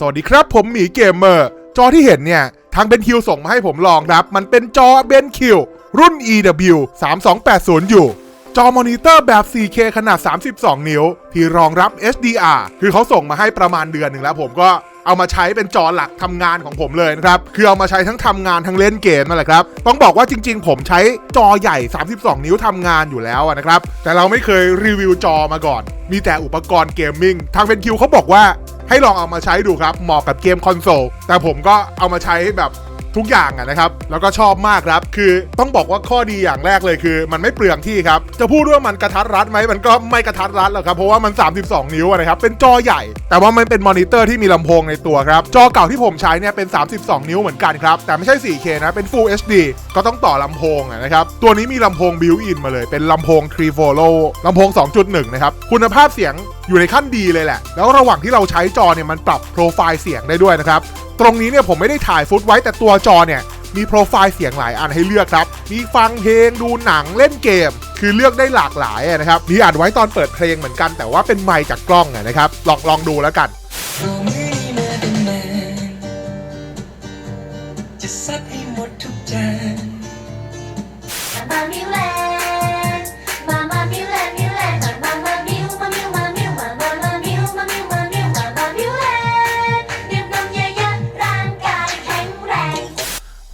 สวัสดีครับผมหมีเกมเมอร์จอที่เห็นเนี่ย ทางเบนคิวส่งมาให้ผมลองครับ มันเป็นจอเบนคิวรุ่น EW 3280U จอมอนิเตอร์แบบ 4K ขนาด 32 นิ้ว ที่รองรับ HDR คือเขาส่งมาให้ประมาณเดือนหนึ่งแล้วผมก็เอามาใช้เป็นจอหลักทำงานของผมเลยนะครับ คือเอามาใช้ทั้งทำงานทั้งเล่นเกมนั่นแหละครับ ต้องบอกว่าจริงๆ ผมใช้จอใหญ่ 32 นิ้วทำงานอยู่แล้วนะครับ แต่เราไม่เคยรีวิวจอมาก่อน มีแต่อุปกรณ์เกมมิ่ง ทางเบนคิวเขาบอกว่า ให้ลองเอามาใช้ดูครับเหมาะกับเกมคอนโซลแต่ผมก็เอามาใช้แบบ ทุกอย่างอะนะครับ แล้วก็ชอบมากครับ คือต้องบอกว่าข้อดีอย่างแรกเลยคือ มันไม่เปลืองที่ครับ จะพูดว่ามันกระทัดรัดไหมมันก็ไม่กระทัดรัดหรอกครับ เพราะว่ามัน 32 นิ้วอะนะครับ เป็นจอใหญ่ แต่ว่ามันเป็นมอนิเตอร์ที่มีลำโพงในตัวครับ จอเก่าที่ผมใช้เนี่ยเป็น 32 นิ้วเหมือนกันครับ แต่ไม่ใช่ 4K นะ เป็น Full HD ก็ต้องต่อลำโพงอะนะครับ ตัวนี้มีลำโพงบิวอินมาเลย เป็นลำโพง t r i v o l o ลำโพง 2.1 นะครับ คุณภาพเสียงอยู่ในขั้นดีเลยแหละ แล้วระหว่างที่เราใช้จอเนี่ยมันปรับโปรไฟล์เสียงได้ด้วยนะครับ ตรงนี้เนี่ยผมไม่ได้ถ่ายฟุตไว้แต่ตัวจอเนี่ยมีโปรไฟล์เสียงหลายอันให้เลือกครับ มีฟังเพลงดูหนังเล่นเกม คือเลือกได้หลากหลายนะครับ มีอัดไว้ตอนเปิดเพลงเหมือนกัน แต่ว่าเป็นไมค์จากกล้องนะครับ ลองลองดูแล้วกันเ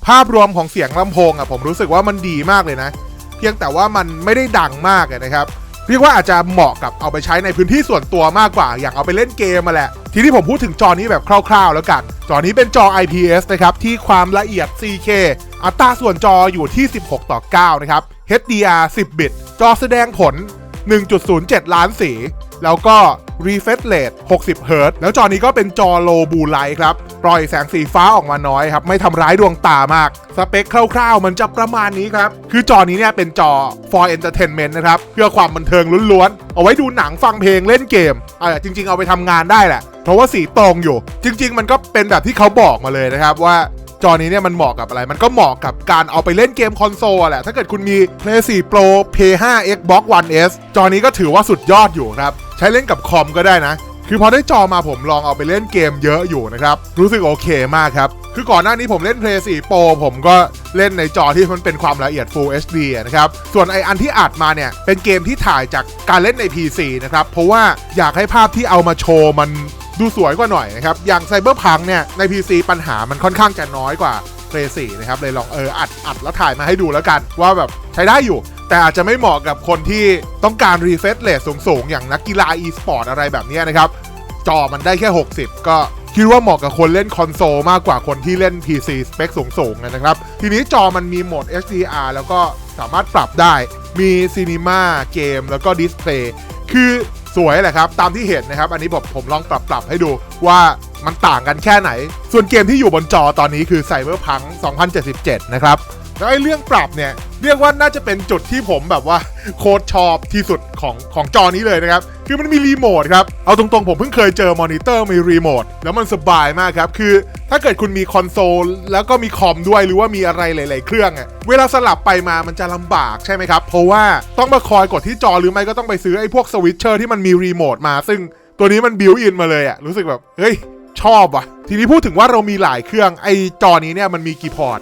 ภาพรวมของเสียงลำโพงอะผมรู้สึกว่ามันดีมากเลยนะ เพียงแต่ว่ามันไม่ได้ดังมากนะครับ เรียกว่าอาจจะเหมาะกับเอาไปใช้ในพื้นที่ส่วนตัวมากกว่า อย่างเอาไปเล่นเกมมาแหละ ทีนี้ผมพูดถึงจอนี้แบบคร่าวๆ แล้วกัน จอนี้เป็นจอ IPS นะครับที่ความละเอียด 4K อัตราส่วนจออยู่ที่ 16 ต่อ 9 นะครับ HDR 10 บิต จอแสดงผล 1.07 ล้านสี แล้วก็ refresh rate 60 Hz แล้วจอนี้ก็เป็นจอ low blue light ครับ ปล่อยแสงสีฟ้าออกมาน้อยครับ ไม่ทำร้ายดวงตามาก สเปคคร่าวๆ มันจะประมาณนี้ครับ คือจอนี้เนี่ยเป็นจอ for entertainment นะครับ เพื่อความบันเทิงล้วนๆ เอาไว้ดูหนังฟังเพลงเล่นเกมอ่าจริง ๆ เอาไปทำงานได้แหละ เพราะว่าสีตรงอยู่ จริง ๆ มันก็เป็นแบบที่เขาบอกมาเลยนะครับว่าจอนี้เนี่ยมันเหมาะกับอะไร มันก็เหมาะกับการเอาไปเล่นเกมคอนโซลแหละ ถ้าเกิดคุณมี Play 4 Pro Play 5 Xbox One S จอนี้ก็ถือว่าสุดยอดอยู่ครับ ช้เล่นกับคอมก็ได้นะ คือพอได้จอมาผมลองเอาไปเล่นเกมเยอะอยู่นะครับ รู้สึกโอเคมากครับ คือก่อนหน้านี้ผมเล่น Play 4 Pro ผมก็เล่นในจอที่มันเป็นความละเอียด Full HD นะครับ ส่วนไออันที่อัดมาเนี่ย เป็นเกมที่ถ่ายจากการเล่นใน PC นะครับ เพราะว่าอยากให้ภาพที่เอามาโชว์มันดูสวยกว่าหน่อยนะครับ อย่างไซเบอร์พังเนี่ยใน PC ปัญหามันค่อนข้างจะน้อยกว่า Play 4นะครับเลยลองเอออัดอัดแล้วถ่ายมาให้ดูแล้วกัน ว่าแบบใช้ได้อยู่ แต่อาจจะไม่เหมาะกับคนที่ต้องการ refresh rate สูงๆ อย่างนักกีฬา e-sport อะไรแบบนี้นะครับ จอมันได้แค่ 60 ก็คิดว่าเหมาะกับคนเล่นคอนโซลมากกว่าคนที่เล่น PC สเปคสูงๆนะครับ ทีนี้จอมันมีโหมด HDR แล้วก็สามารถปรับได้ มีซีนีมาเกมแล้วก็ดิสเพลย์คือสวยแหละครับ ตามที่เห็นนะครับ อันนี้ผมผมลองปรับปรับให้ดูว่ามันต่างกันแค่ไหน ส่วนเกมที่อยู่บนจอตอนนี้คือ Cyberpunk 2077 นะครับ แล้วไอ้เรื่องปรับเนี่ยเรียกว่าน่าจะเป็นจุดที่ผมแบบว่าโคตรชอบที่สุดของของจอนี้เลยนะครับ คือมันมีรีโมทครับ เอาตรงๆ ผมเพิ่งเคยเจอมอนิเตอร์มีรีโมทแล้วมันสบายมากครับ คือถ้าเกิดคุณมีคอนโซล แล้วก็มีคอมด้วยหรือว่ามีอะไรหลาย ๆ เครื่องอะเวลาสลับไปมามันจะลำบากใช่ไหมครับ เพราะว่าต้องมาคอยกดที่จอหรือไม่ก็ต้องไปซื้อไอ้พวกสวิตเชอร์ที่มันมีรีโมทมา ซึ่งตัวนี้มันบิวอินมาเลยอะรู้สึกแบบเฮ้ยชอบว่ะ ทีนี้พูดถึงว่าเรามีหลายเครื่องไอ้จอนี้เนี่ยมันมีกี่พอร์ต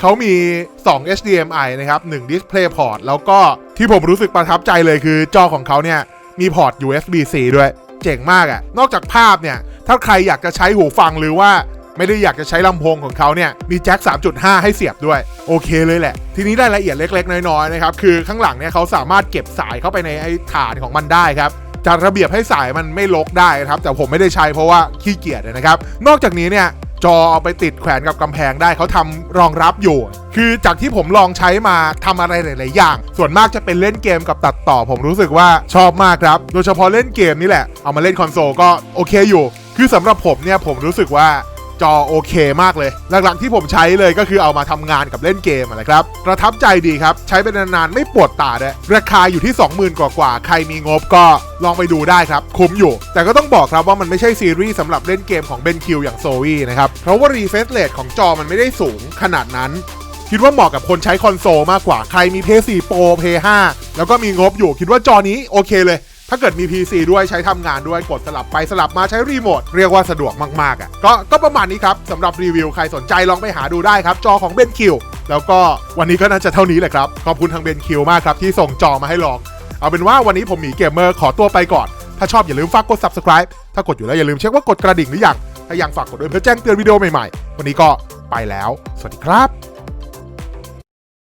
เขามี 2 HDMI นะครับ1 Display Port แล้วก็ที่ผมรู้สึกประทับใจเลยคือจอของเขาเนี่ย มีพอร์ต USB-C ด้วย เจ๋งมากอะ่ะ นอกจากภาพเนี่ย ถ้าใครอยากจะใช้หูฟังหรือว่าไม่ได้อยากจะใช้ลำโพงของเขาเนี่ย มีแจ็ค 3.5 ให้เสียบด้วย โอเคเลยแหละ ทีนี้รายละเอียดเล็ก ๆ น้อยๆนะครับ คือข้างหลังเนี่ยเขาสามารถเก็บสายเข้าไปในไอ้ฐานของมันได้ครับจัดระเบียบให้สายมันไม่ลกได้นะครับ แต่ผมไม่ได้ใช้เพราะว่าขี้เกียจนะครับ นอกจากนี้เนี่ย จอเอาไปติดแขวนกับกำแพงได้เขาทำรองรับอยู่ คือจากที่ผมลองใช้มาทำอะไรหลาย ๆ อย่าง ส่วนมากจะเป็นเล่นเกมกับตัดต่อ ผมรู้สึกว่าชอบมากครับ โดยเฉพาะเล่นเกมนี่แหละ เอามาเล่นคอนโซลก็โอเคอยู่ คือสำหรับผมเนี่ยผมรู้สึกว่า จอโอเคมากเลย หลักๆที่ผมใช้เลยก็คือเอามาทำงานกับเล่นเกมอะไรครับประทับใจดีครับ ใช้เป็นนานๆไม่ปวดตาด้วยราคาอยู่ที่ 20,000 กว่าๆใครมีงบก็ลองไปดูได้ครับ คุ้มอยู่ แต่ก็ต้องบอกครับว่ามันไม่ใช่ซีรีส์สำหรับเล่นเกมของ BenQ อย่าง z o e นะครับ เพราะว่า refresh rate ของจอมันไม่ได้สูงขนาดนั้น คิดว่าเหมาะกับคนใช้คอนโซลมากกว่าใครมี PS4 Pro PS5 แล้วก็มีงบอยู่คิดว่าจอนี้โอเคเลย ถ้าเกิดมี PC ด้วยใช้ทำงานด้วยกดสลับไปสลับมาใช้รีโมทเรียกว่าสะดวกมากๆอะก็ก็ประมาณนี้ครับสำหรับรีวิวใครสนใจลองไปหาดูได้ครับ จอของเบนคิวแล้วก็วันนี้ก็น่าจะเท่านี้แหละครับ ขอบคุณทางเบนคิวมากครับที่ส่งจอมาให้ลอง เอาเป็นว่าวันนี้ผมหมีเกมเมอร์ขอตัวไปก่อน ถ้าชอบอย่าลืมฝากกด subscribe ถ้ากดอยู่แล้วอย่าลืมเช็คว่ากดกระดิ่งหรือยังถ้ายังฝากกดด้วยเพื่อแจ้งเตือนวิดีโอใหม่ๆ วันนี้ก็ไปแล้ว สวัสดีครับ